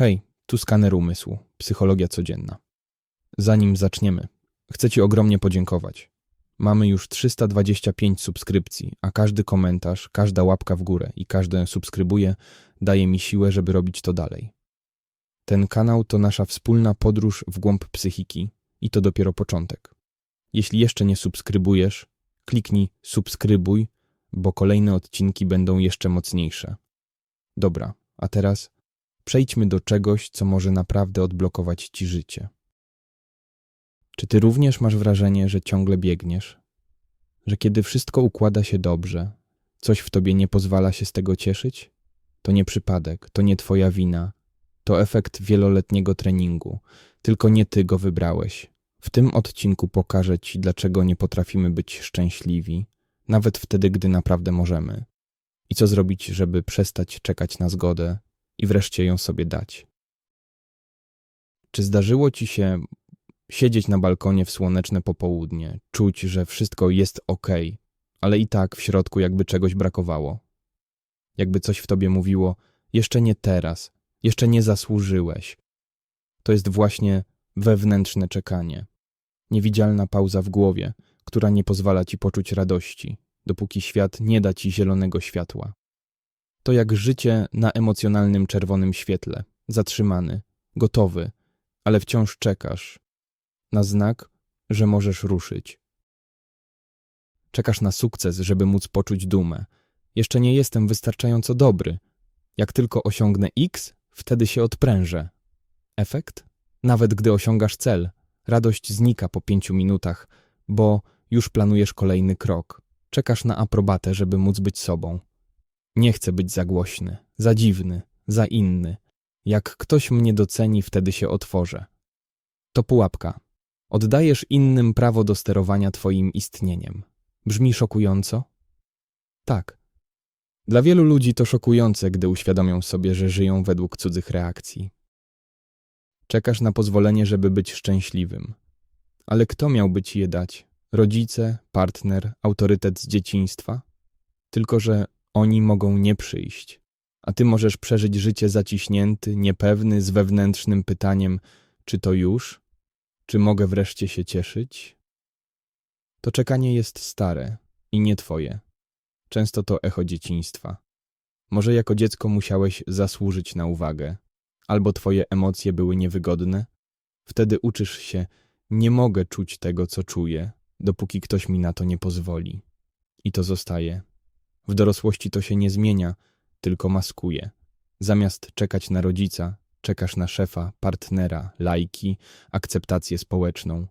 Hej, tu skaner umysłu, psychologia codzienna. Zanim zaczniemy, chcę Ci ogromnie podziękować. Mamy już 325 subskrypcji, a każdy komentarz, każda łapka w górę i każde subskrybuje daje mi siłę, żeby robić to dalej. Ten kanał to nasza wspólna podróż w głąb psychiki i to dopiero początek. Jeśli jeszcze nie subskrybujesz, kliknij subskrybuj, bo kolejne odcinki będą jeszcze mocniejsze. Dobra, a teraz przejdźmy do czegoś, co może naprawdę odblokować ci życie. Czy ty również masz wrażenie, że ciągle biegniesz? Że kiedy wszystko układa się dobrze, coś w tobie nie pozwala się z tego cieszyć? To nie przypadek, to nie twoja wina, to efekt wieloletniego treningu, tylko nie ty go wybrałeś. W tym odcinku pokażę ci, dlaczego nie potrafimy być szczęśliwi, nawet wtedy, gdy naprawdę możemy. I co zrobić, żeby przestać czekać na zgodę i wreszcie ją sobie dać. Czy zdarzyło ci się siedzieć na balkonie w słoneczne popołudnie, czuć, że wszystko jest ok, ale i tak w środku jakby czegoś brakowało? Jakby coś w tobie mówiło: jeszcze nie teraz, jeszcze nie zasłużyłeś. To jest właśnie wewnętrzne czekanie. Niewidzialna pauza w głowie, która nie pozwala ci poczuć radości, dopóki świat nie da ci zielonego światła. To jak życie na emocjonalnym czerwonym świetle, zatrzymany, gotowy, ale wciąż czekasz na znak, że możesz ruszyć. Czekasz na sukces, żeby móc poczuć dumę. Jeszcze nie jestem wystarczająco dobry. Jak tylko osiągnę X, wtedy się odprężę. Efekt? Nawet gdy osiągasz cel, radość znika po pięciu minutach, bo już planujesz kolejny krok. Czekasz na aprobatę, żeby móc być sobą. Nie chcę być za głośny, za dziwny, za inny. Jak ktoś mnie doceni, wtedy się otworzę. To pułapka. Oddajesz innym prawo do sterowania twoim istnieniem. Brzmi szokująco? Tak. Dla wielu ludzi to szokujące, gdy uświadomią sobie, że żyją według cudzych reakcji. Czekasz na pozwolenie, żeby być szczęśliwym. Ale kto miałby ci je dać? Rodzice, partner, autorytet z dzieciństwa? Tylko, że oni mogą nie przyjść, a ty możesz przeżyć życie zaciśnięty, niepewny, z wewnętrznym pytaniem: czy to już? Czy mogę wreszcie się cieszyć? To czekanie jest stare i nie twoje. Często to echo dzieciństwa. Może jako dziecko musiałeś zasłużyć na uwagę, albo twoje emocje były niewygodne. Wtedy uczysz się, nie mogę czuć tego, co czuję, dopóki ktoś mi na to nie pozwoli. I to zostaje. W dorosłości to się nie zmienia, tylko maskuje. Zamiast czekać na rodzica, czekasz na szefa, partnera, lajki, akceptację społeczną.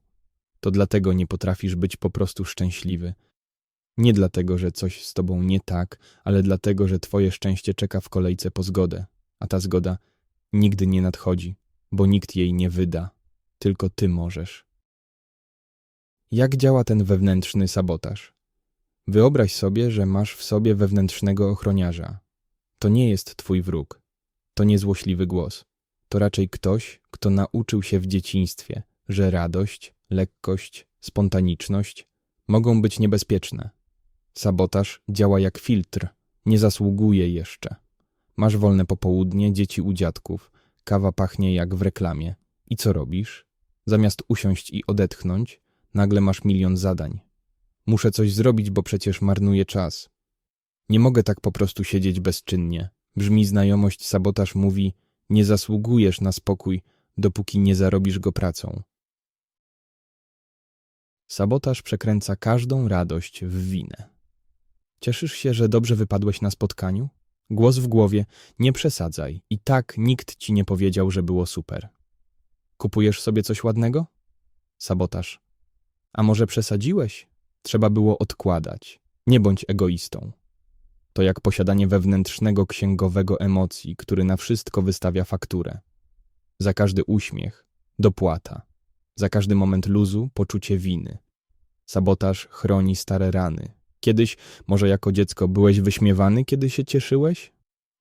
To dlatego nie potrafisz być po prostu szczęśliwy. Nie dlatego, że coś z tobą nie tak, ale dlatego, że twoje szczęście czeka w kolejce po zgodę, a ta zgoda nigdy nie nadchodzi, bo nikt jej nie wyda, tylko ty możesz. Jak działa ten wewnętrzny sabotaż? Wyobraź sobie, że masz w sobie wewnętrznego ochroniarza. To nie jest twój wróg. To nie złośliwy głos. To raczej ktoś, kto nauczył się w dzieciństwie, że radość, lekkość, spontaniczność mogą być niebezpieczne. Sabotaż działa jak filtr, nie zasługuje jeszcze. Masz wolne popołudnie, dzieci u dziadków, kawa pachnie jak w reklamie. I co robisz? Zamiast usiąść i odetchnąć, nagle masz milion zadań. Muszę coś zrobić, bo przecież marnuję czas. Nie mogę tak po prostu siedzieć bezczynnie. Brzmi znajomość, sabotaż mówi: Nie zasługujesz na spokój, dopóki nie zarobisz go pracą. Sabotaż przekręca każdą radość w winę. Cieszysz się, że dobrze wypadłeś na spotkaniu? Głos w głowie: Nie przesadzaj, i tak nikt ci nie powiedział, że było super. Kupujesz sobie coś ładnego? Sabotaż. A może przesadziłeś? Trzeba było odkładać. Nie bądź egoistą. To jak posiadanie wewnętrznego księgowego emocji, który na wszystko wystawia fakturę. Za każdy uśmiech dopłata. Za każdy moment luzu poczucie winy. Sabotaż chroni stare rany. Kiedyś, może jako dziecko, byłeś wyśmiewany, kiedy się cieszyłeś?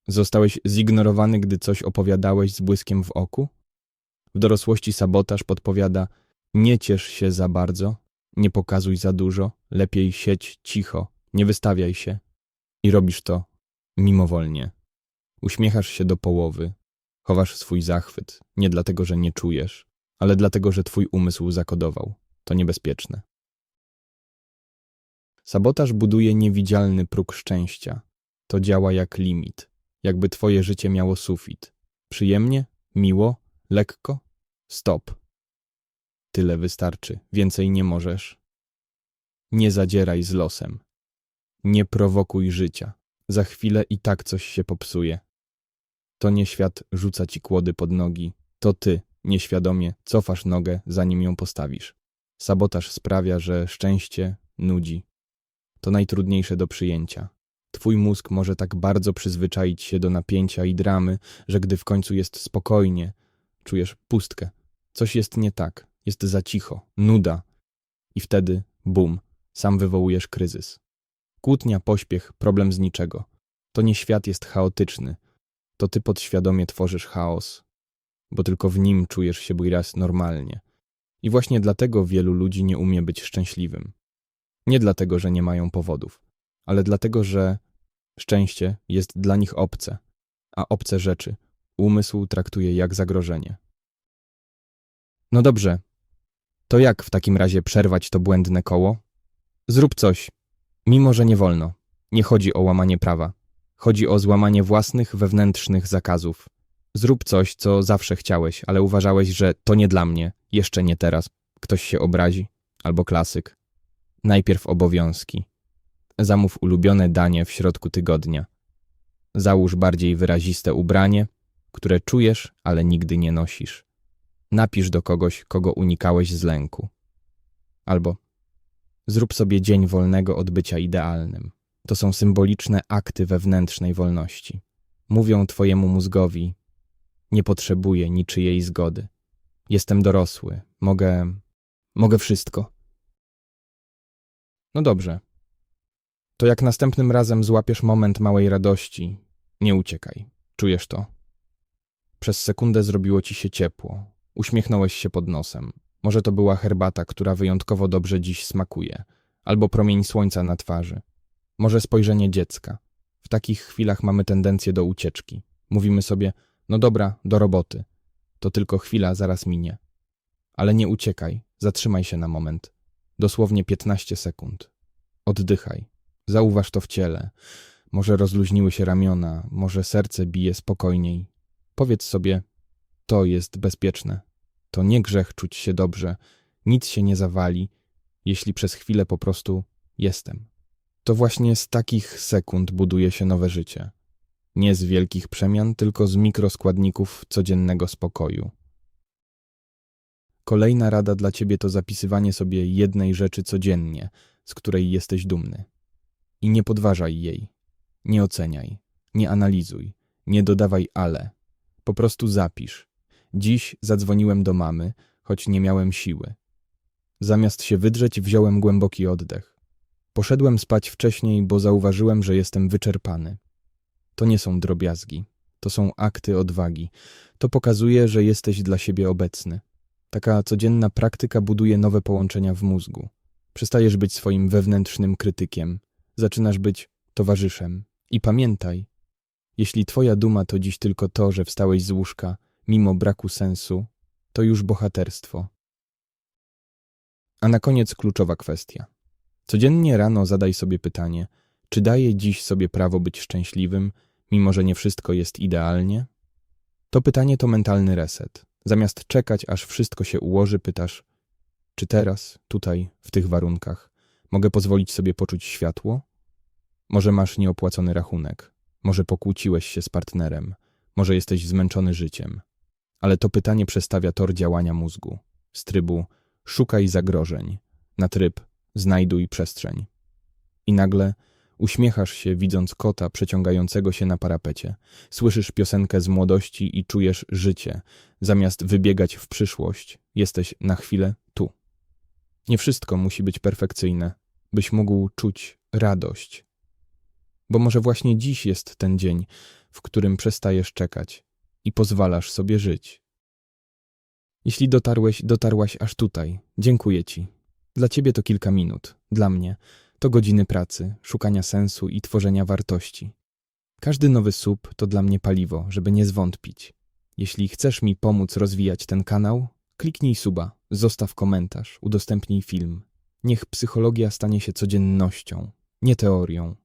Zostałeś zignorowany, gdy coś opowiadałeś z błyskiem w oku? W dorosłości sabotaż podpowiada: Nie ciesz się za bardzo, nie pokazuj za dużo, lepiej siedź cicho, nie wystawiaj się. I robisz to mimowolnie. Uśmiechasz się do połowy, Chowasz swój zachwyt, nie dlatego, że nie czujesz, ale dlatego, że twój umysł zakodował. To niebezpieczne. Sabotaż buduje niewidzialny próg szczęścia. To działa jak limit, jakby twoje życie miało sufit. Przyjemnie? Miło? Lekko? Stop. Tyle wystarczy, więcej nie możesz. Nie zadzieraj z losem. Nie prowokuj życia. Za chwilę i tak coś się popsuje. To nie świat rzuca ci kłody pod nogi, to ty, nieświadomie, cofasz nogę, zanim ją postawisz. Sabotaż sprawia, że szczęście nudzi. To najtrudniejsze do przyjęcia. Twój mózg może tak bardzo przyzwyczaić się do napięcia i dramy, że gdy w końcu jest spokojnie, czujesz pustkę. Coś jest nie tak, jest za cicho, nuda. I wtedy, bum, sam wywołujesz kryzys. Kłótnia, pośpiech, problem z niczego. To nie świat jest chaotyczny. To ty podświadomie tworzysz chaos, bo tylko w nim czujesz się raz normalnie. I właśnie dlatego wielu ludzi nie umie być szczęśliwym. Nie dlatego, że nie mają powodów, ale dlatego, że szczęście jest dla nich obce, a obce rzeczy umysł traktuje jak zagrożenie. No dobrze, to jak w takim razie przerwać to błędne koło? Zrób coś, mimo że nie wolno. Nie chodzi o łamanie prawa. Chodzi o złamanie własnych wewnętrznych zakazów. Zrób coś, co zawsze chciałeś, ale uważałeś, że to nie dla mnie, jeszcze nie teraz. Ktoś się obrazi, albo klasyk. Najpierw obowiązki. Zamów ulubione danie w środku tygodnia. Załóż bardziej wyraziste ubranie, które czujesz, ale nigdy nie nosisz. Napisz do kogoś, kogo unikałeś z lęku. Albo zrób sobie dzień wolnego od bycia idealnym. To są symboliczne akty wewnętrznej wolności. Mówią twojemu mózgowi: Nie potrzebuję niczyjej zgody. Jestem dorosły, mogę. mogę wszystko. No dobrze. To jak następnym razem złapiesz moment małej radości, nie uciekaj. Czujesz to? Przez sekundę zrobiło ci się ciepło. Uśmiechnąłeś się pod nosem. Może to była herbata, która wyjątkowo dobrze dziś smakuje, albo promień słońca na twarzy. Może spojrzenie dziecka. W takich chwilach mamy tendencję do ucieczki. Mówimy sobie, no dobra, do roboty. To tylko chwila, zaraz minie. Ale nie uciekaj, zatrzymaj się na moment. Dosłownie 15 sekund. Oddychaj. Zauważ to w ciele. Może rozluźniły się ramiona, może serce bije spokojniej. Powiedz sobie, to jest bezpieczne. To nie grzech czuć się dobrze, nic się nie zawali, jeśli przez chwilę po prostu jestem. To właśnie z takich sekund buduje się nowe życie. Nie z wielkich przemian, tylko z mikroskładników codziennego spokoju. Kolejna rada dla ciebie to zapisywanie sobie jednej rzeczy codziennie, z której jesteś dumny. I nie podważaj jej. Nie oceniaj. Nie analizuj. Nie dodawaj ale. Po prostu zapisz. Dziś zadzwoniłem do mamy, choć nie miałem siły. Zamiast się wydrzeć, wziąłem głęboki oddech. Poszedłem spać wcześniej, bo zauważyłem, że jestem wyczerpany. To nie są drobiazgi, to są akty odwagi. To pokazuje, że jesteś dla siebie obecny. Taka codzienna praktyka buduje nowe połączenia w mózgu. Przestajesz być swoim wewnętrznym krytykiem, zaczynasz być towarzyszem. I pamiętaj, jeśli twoja duma to dziś tylko to, że wstałeś z łóżka, mimo braku sensu, to już bohaterstwo. A na koniec kluczowa kwestia. Codziennie rano zadaj sobie pytanie, czy daję dziś sobie prawo być szczęśliwym, mimo że nie wszystko jest idealnie? To pytanie to mentalny reset. Zamiast czekać, aż wszystko się ułoży, pytasz, czy teraz, tutaj, w tych warunkach, mogę pozwolić sobie poczuć światło? Może masz nieopłacony rachunek, może pokłóciłeś się z partnerem, może jesteś zmęczony życiem. Ale to pytanie przestawia tor działania mózgu z trybu szukaj zagrożeń na tryb znajduj przestrzeń. I nagle uśmiechasz się, widząc kota przeciągającego się na parapecie. Słyszysz piosenkę z młodości i czujesz życie. Zamiast wybiegać w przyszłość, jesteś na chwilę tu. Nie wszystko musi być perfekcyjne, byś mógł czuć radość. Bo może właśnie dziś jest ten dzień, w którym przestajesz czekać i pozwalasz sobie żyć. Jeśli dotarłeś, dotarłaś aż tutaj, dziękuję Ci. Dla Ciebie to kilka minut, dla mnie to godziny pracy, szukania sensu i tworzenia wartości. Każdy nowy sub to dla mnie paliwo, żeby nie zwątpić. Jeśli chcesz mi pomóc rozwijać ten kanał, kliknij suba, zostaw komentarz, udostępnij film. Niech psychologia stanie się codziennością, nie teorią.